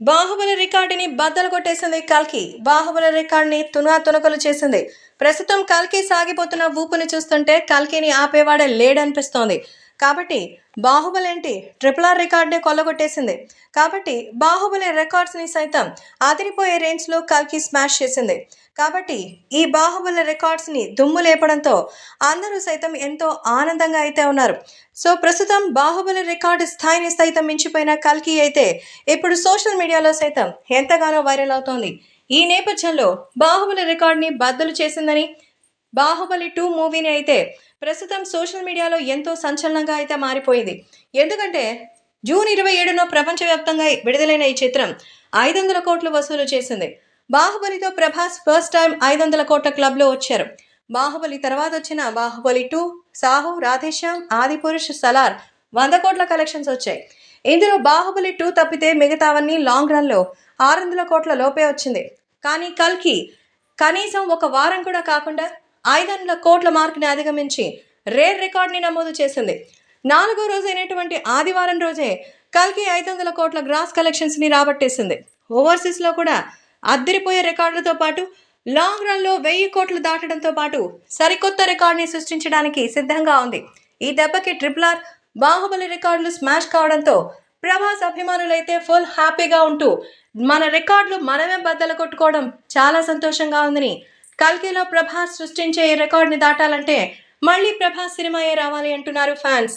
బాహుబలి రికార్డుని బద్దలు కొట్టేసింది కల్కి. బాహుబలి రికార్డుని తునా తునకలు చేసింది. ప్రస్తుతం కల్కి సాగిపోతున్న ఊపుని చూస్తుంటే కల్కిని ఆపేవాడే లేడనిపిస్తోంది. కాబట్టి బాహుబలి ఏంటి? ట్రిపుల్ ఆర్ రికార్డ్ని కొల్లగొట్టేసింది. కాబట్టి బాహుబలి రికార్డ్స్ని సైతం అదిరిపోయే రేంజ్లో కల్కి స్మాష్ చేసింది. కాబట్టి ఈ బాహుబలి రికార్డ్స్ని దుమ్ము లేపడంతో అందరూ సైతం ఎంతో ఆనందంగా అయితే ఉన్నారు. సో ప్రస్తుతం బాహుబలి రికార్డు స్థాయిని సైతం మించిపోయిన కల్కి అయితే ఇప్పుడు సోషల్ మీడియాలో సైతం ఎంతగానో వైరల్ అవుతోంది. ఈ నేపథ్యంలో బాహుబలి రికార్డుని బద్దలు చేసిందని బాహుబలి టూ మూవీని అయితే ప్రస్తుతం సోషల్ మీడియాలో ఎంతో సంచలనంగా అయితే మారిపోయింది. ఎందుకంటే జూన్ ఇరవై ఏడున ప్రపంచవ్యాప్తంగా విడుదలైన ఈ చిత్రం ఐదు వందల కోట్లు వసూలు చేసింది. బాహుబలితో ప్రభాస్ ఫస్ట్ టైం ఐదు వందల కోట్ల క్లబ్లో వచ్చారు. బాహుబలి తర్వాత వచ్చిన బాహుబలి టూ సాహు రాధేశ్యామ్ ఆదిపురుష్ సలార్ వంద కోట్ల కలెక్షన్స్ వచ్చాయి. ఇందులో బాహుబలి టూ తప్పితే మిగతావన్నీ లాంగ్ రన్లో ఆరు వందల కోట్ల లోపే వచ్చింది. కానీ కల్కి కనీసం ఒక వారం కూడా కాకుండా ఐదు వందల కోట్ల మార్కుని అధిగమించి రేర్ రికార్డ్ని నమోదు చేసింది. నాలుగో రోజైనటువంటి ఆదివారం రోజే కల్కి ఐదు వందల కోట్ల గ్రాస్ కలెక్షన్స్ని రాబట్టేసింది. ఓవర్సీస్లో కూడా అద్దరిపోయే రికార్డులతో పాటు లాంగ్ రన్లో వెయ్యి కోట్లు దాటడంతో పాటు సరికొత్త రికార్డుని సృష్టించడానికి సిద్ధంగా ఉంది. ఈ దెబ్బకి ట్రిపుల్ ఆర్ బాహుబలి రికార్డులు స్మాష్ కావడంతో ప్రభాస్ అభిమానులైతే ఫుల్ హ్యాపీగా ఉంటూ మన రికార్డులు మనమే బద్దలు కొట్టుకోవడం చాలా సంతోషంగా ఉందని కల్కిలో ప్రభాస్ సృష్టించే ఈ రికార్డుని దాటాలంటే మళ్ళీ ప్రభాస్ సినిమాయే రావాలి అంటున్నారు ఫ్యాన్స్